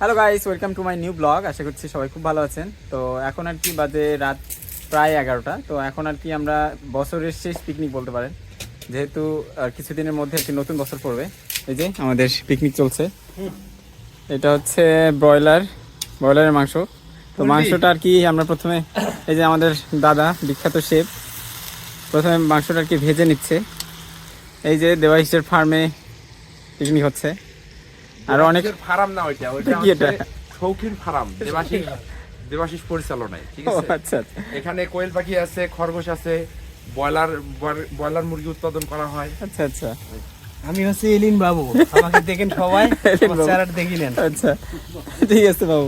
Hello guys welcome to my new blog আশা করছি সবাই খুব ভালো আছেন। তো এখন আর কি বাজে রাত প্রায় এগারোটা। তো এখন আর কি আমরা বছরের শেষ পিকনিক বলতে পারেন। যেহেতু আর কিছুদিনের মধ্যে একটি নতুন বছর পড়বে। এই যে আমাদের পিকনিক চলছে। এটা হচ্ছে ব্রয়লার ব্রয়লারের মাংস। তো মাংসটা আর কি আমরা প্রথমে এই যে আমাদের দাদা বিখ্যাত শেফ প্রথমে মাংসটা আর কি ভেজে নিচ্ছে। এই যে দেওয়াইশের ফার্মে পিকনিক হচ্ছে। আর অনেক ফার্ম না ওইটা ওইটা কি এটা? শৌখিন ফার্ম দেবাশিস দেবাশিস পরিচালনায় ঠিক আছে? আচ্ছা আচ্ছা। এখানে কোয়েল পাখি আছে খরগোশ আছে ব্রয়লার ব্রয়লার মুরগি উৎপাদন করা হয়। আচ্ছা আচ্ছা। আমি হচ্ছে এলিন বাবু আমাকে দেখেন সবাই বাবু। দেখি নেন। আচ্ছা ঠিক আছে বাবু।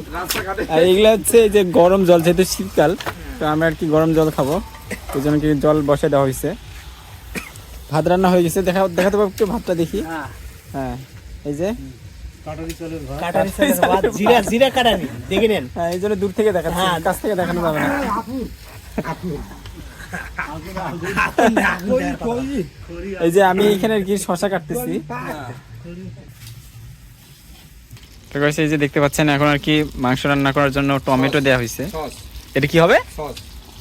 আর এগুলো হচ্ছে যে গরম জল যেহেতু শীতকাল তো আমরা আর কি গরম জল খাব এই জন্য কি জল বসে দেওয়া হয়েছে। ভাত রান্না হয়ে গেছে দেখা দেখাতে পাবো একটু ভাতটা দেখি। হ্যাঁ এই যে। কাটারি চালের ভাত, জিরা জিরা কাটারি দেখে নেন। হ্যাঁ এই জন্য দূর থেকে হ্যাঁ। কাছ থেকে দেখানো যাবে না। এই যে আমি এখানে আর কি শশা কাটতেছি। তো এই যে দেখতে পাচ্ছেন এখন আর কি মাংস রান্না করার জন্য টমেটো দেওয়া হয়েছে এটা কি হবে? সস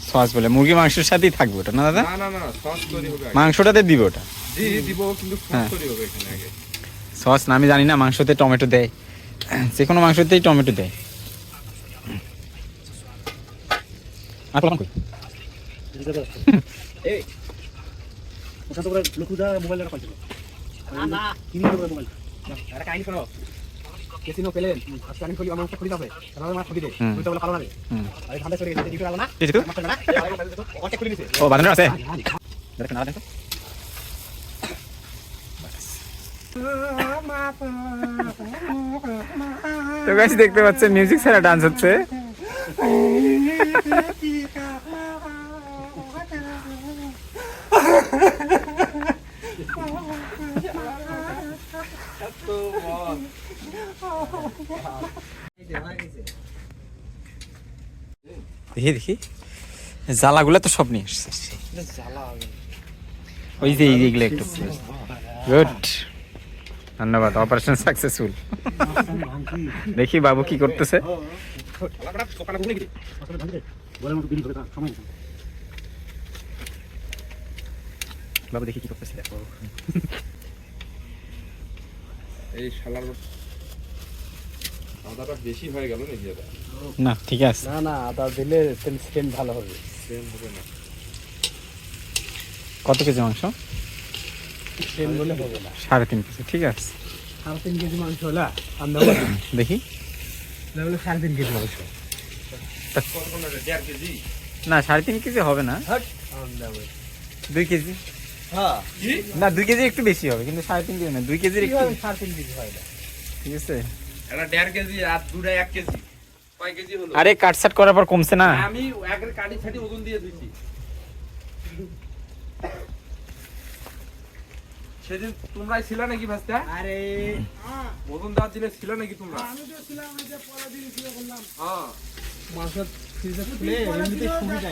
সস বলে। মুরগি মাংসের সাথেই থাকবে ওটা না দাদা? না না না সস তৈরি হবে মাংসটাতে দিবে ওটা। জি দিব কিন্তু হ্যাঁ। তৈরি হবে এখানে আগে। সস না আমি জানি না মাংসতে টমেটো দেয়। যে কোনো মাংসতেই টমেটো দেয়। আছে দেখেন, না, দেখেন তো। গাছ দেখতে পাচ্ছেন মিউজিক ছাড়া ডান্স হচ্ছে। দেখি দেখি জ্বালাগুলা তো সব নিয়ে এসছে ওই যে এইগুলো একটু। গুড ধন্যবাদ অপারেশন সাকসেসফুল দেখি বাবু কি করতেছে। বাবু দেখি কি করতেছে। দেখো এই শালার আদাটা বেশি হয়ে গেল নাকি এটা? না ঠিক আছে। না না আদা দিলে তেল সেন্ট ভালো হবে। সেম হবে না। কত কেজি মাংস? সাড়ে তিন কেজি ঠিক আছে। সাড়ে তিন কেজি মাংস হলা আমরা দেখি। সাড়ে তিন কেজি মাংস। কত কোন দেড় কেজি না সাড়ে তিন কেজি হবে না। দুই কেজি। হ্যাঁ। না দুই কেজি একটু বেশি হবে কিন্তু সাড়ে তিন কেজি না দুই কেজির একটু সাড়ে তিন কেজি হয় না ঠিক আছে। এটা দেড় কেজি আর দুটা এক কেজি। কয় কেজি হলো? আরে কাটসাট করার পর কমছে না। আমি একের কাটি ছাটি ওজন দিয়ে দিছি। সেদিন তোমরাই ছিল নাকি ভাস্তা? আরে। ওজন দেওয়ার দিনে ছিল নাকি তোমরা? আমি তো ছিলাম ওই যে পলা দিন ছিল বললাম। হ্যাঁ। মাংস ফ্রিজে খুলে এমনিতে সুবিধা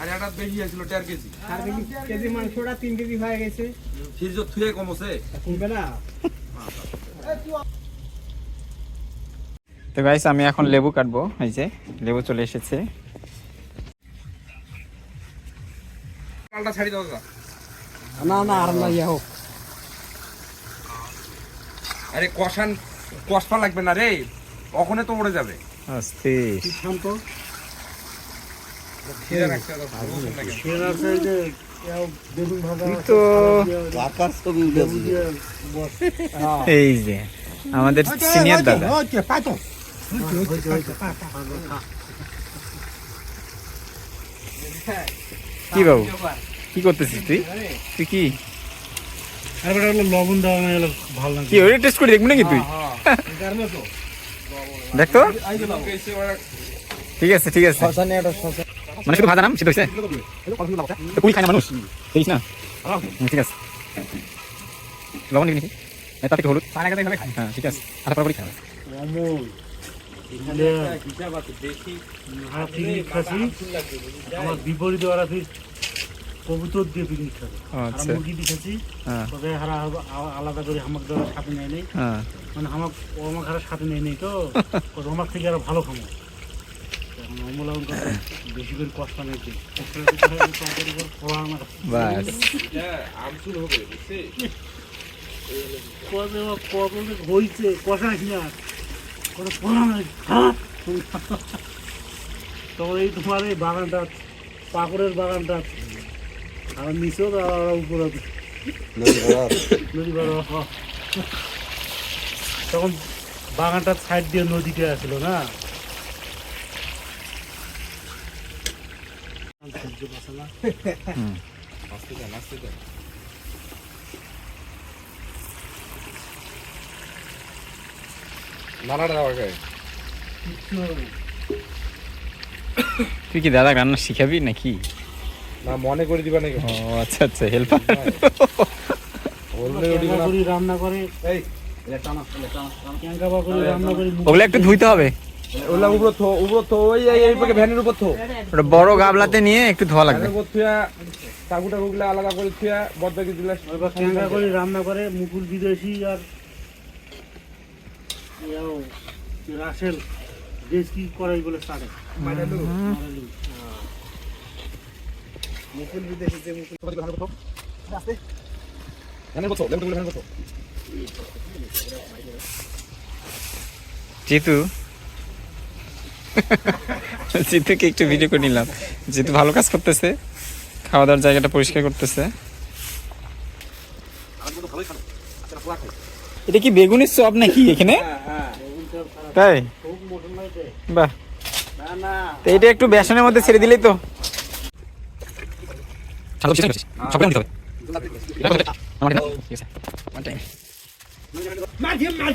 আর একটা বেশি হয়েছিল দেড় কেজি। সাড়ে তিন কেজি মাংসটা তিন কেজি হয়ে গেছে। ফ্রিজ থুয়ে কমছে কমবে না। তো গাইস আমি এখন লেবু কাটবো এই যে লেবু চলে এসেছে। পাল্টা ছাড়ি দাও না না আর না ইয়া হোক আরে কষান কষপা লাগবে না রে। ওখানে তো উড়ে যাবে। শান্ত? তো। এই যে আমাদের সিনিয়র দাদা। কি বাবু? কি করতেছিস তুই? তুই কি? লবণ দেওয়া মানে ভালো লাগে কি ওটা টেস্ট করে দেখবি নাকি তুই? দেখ তো। ঠিক আছে ঠিক আছে। মানে শুধু ভাজা নাম সিদ্ধ হয়েছে? তো খায় না মানুষ? দেখিস না? ঠিক আছে। লবণ নিবি নাকি? হ্যাঁ, তাতে হলুদ। হ্যাঁ ঠিক আছে। খাবে। আমার বিপরীত ওরা কবুতর দিয়ে পিকনিক খাবে। আচ্ছা। মুরগি হ্যাঁ। তবে হারা আলাদা করে হামাক দেওয়ার সাথে নেয় নেই। হ্যাঁ। মানে হামাক ও আমাকে হারা সাথে নেয় নেই তো হামাক থেকে আরও ভালো খামো। বেশি করে কষ্ট নেই না কোনো তবে এই তোমার এই বাগানটা পাকুড়ের বাগানটা আর নিচেও উপরে নদী তখন বাগানটার সাইড দিয়ে নদীতে আসলো না। তুই কি দাদা রান্না শিখাবি নাকি? না মনে করে দিবা নাকি? ও আচ্ছা আচ্ছা হেল্পার রান্না করে। এই ওগুলো একটু ধুইতে হবে। ওলা উপর থো উপর থো ওই এই এই পাকে ভ্যানের উপর থো। ওটা বড় গাবলাতে নিয়ে একটু ধোয়া লাগবে। ভ্যানের উপর থুয়া টাকু টাকু আলাদা করে থুয়া বদবাকি দিলা। ক্যাঙ্গা করে রান্না করে মুকুল বিদেশি আর ইয়াও রাসেল দেশ কি করাই বলে সারে মারালু। ভ্যানের উপর থো লেমন ভ্যানের উপর থো জিতু। জিতুকে একটু ভিডিও করে নিলাম। জিতু ভালো কাজ করতেছে খাওয়া দাওয়ার জায়গাটা পরিষ্কার করতেছে। এটা কি বেগুনের চপ নাকি এখানে? তাই? বাহ। এটা একটু বেসনের মধ্যে ছেড়ে দিলেই তো।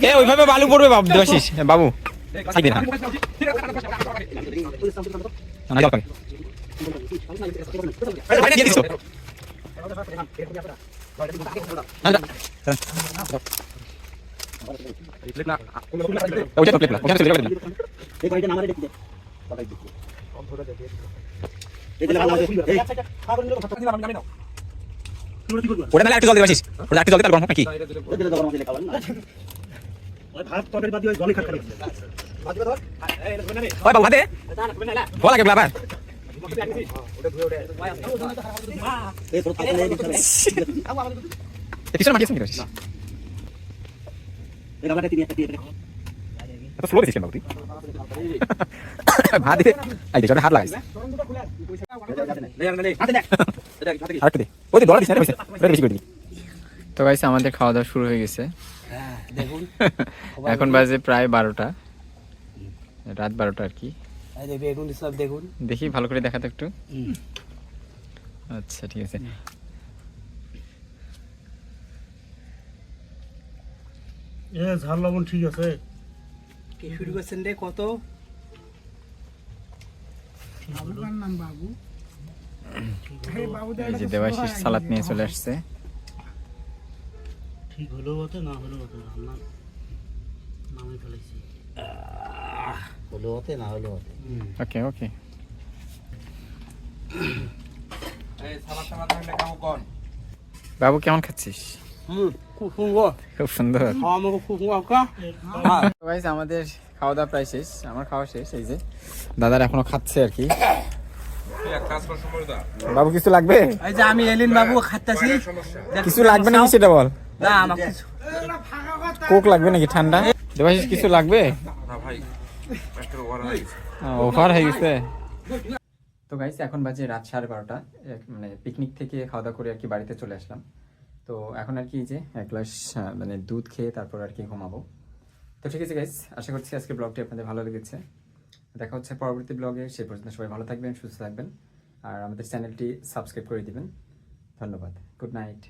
এ, ওইভাবে বালু পড়বে বাবু দেবাশিস বাবু সাইড হ্যাঁ। না, না, জল পাবে। দিয়ে দিস তো। না, না, ওইটা plate না, ওখানে চলে যাবে না। ওটা নাহলে একটু জল দেবাশিস ওটা একটু জল দিতে গরম নাকি ভাত তরকারি বাদ দিয়ে জলে খাটখালি ওই বাবু হাতে। ভয় লাগে আবার পিছনে মাটি আছে নাকি? দেবাশিস? এত দিছিস কেন তুই? ভাত দিতে এই দেখ, হাত লাগাইছে। আরেকটু দে। ওই যে দলা দিস না, এটা বেশি- করে দিবি। তো গাইস আমাদের খাওয়া দাওয়া শুরু হয়ে গেছে। দেখুন। এখন বাজে প্রায় বারোটা। রাত বারোটা আর কি। বেগুন দেখুন। দেখি ভালো করে দেখাতো একটু। আচ্ছা ঠিক আছে। এ ঝাল লবণ ঠিক আছে। কি শুরু করছেন রে? কত? এই যে দেবাশিস সালাদ নিয়ে চলে আসছে। ঠিক হলেও হতে না হলেও হতে রান্না নামে ফেলেছি। হলো হতে না হলো হতে ওকে ওকে। এই সালাদ টালাদ থাকলে কামো কোন? বাবু কেমন খাচ্ছিস? হুম খুব সুন্দর। খুব সুন্দর। আমাকে খুব আমাদের খাওয়া দাওয়া প্রায় শেষ আমার খাওয়া শেষ এই যে। দাদার এখনও খাচ্ছে আর কি। বাবু কিছু লাগবে? এই যে আমি এলিন বাবু সমস্যা কিছু লাগবে নাকি সেটা বল? না আমার কিছু। কোক লাগবে নাকি ঠান্ডা? দেবাশিস কিছু লাগবে? না ভাই ওভার হয়ে গেছে। তো গাইস এখন বাজে রাত সাড়ে বারোটা। মানে পিকনিক থেকে খাওয়া দাওয়া করে আর কি বাড়িতে চলে আসলাম। তো এখন আর কি এই যে এক গ্লাস মানে দুধ খেয়ে তারপর আর কি ঘুমাবো। তো ঠিক আছে গাইস আশা করছি আজকে ব্লগটি আপনাদের ভালো লেগেছে। দেখা হচ্ছে পরবর্তী ব্লগে সে পর্যন্ত সবাই ভালো থাকবেন, সুস্থ থাকবেন। আর আমাদের চ্যানেলটি সাবস্ক্রাইব করে দিবেন। ধন্যবাদ। Good night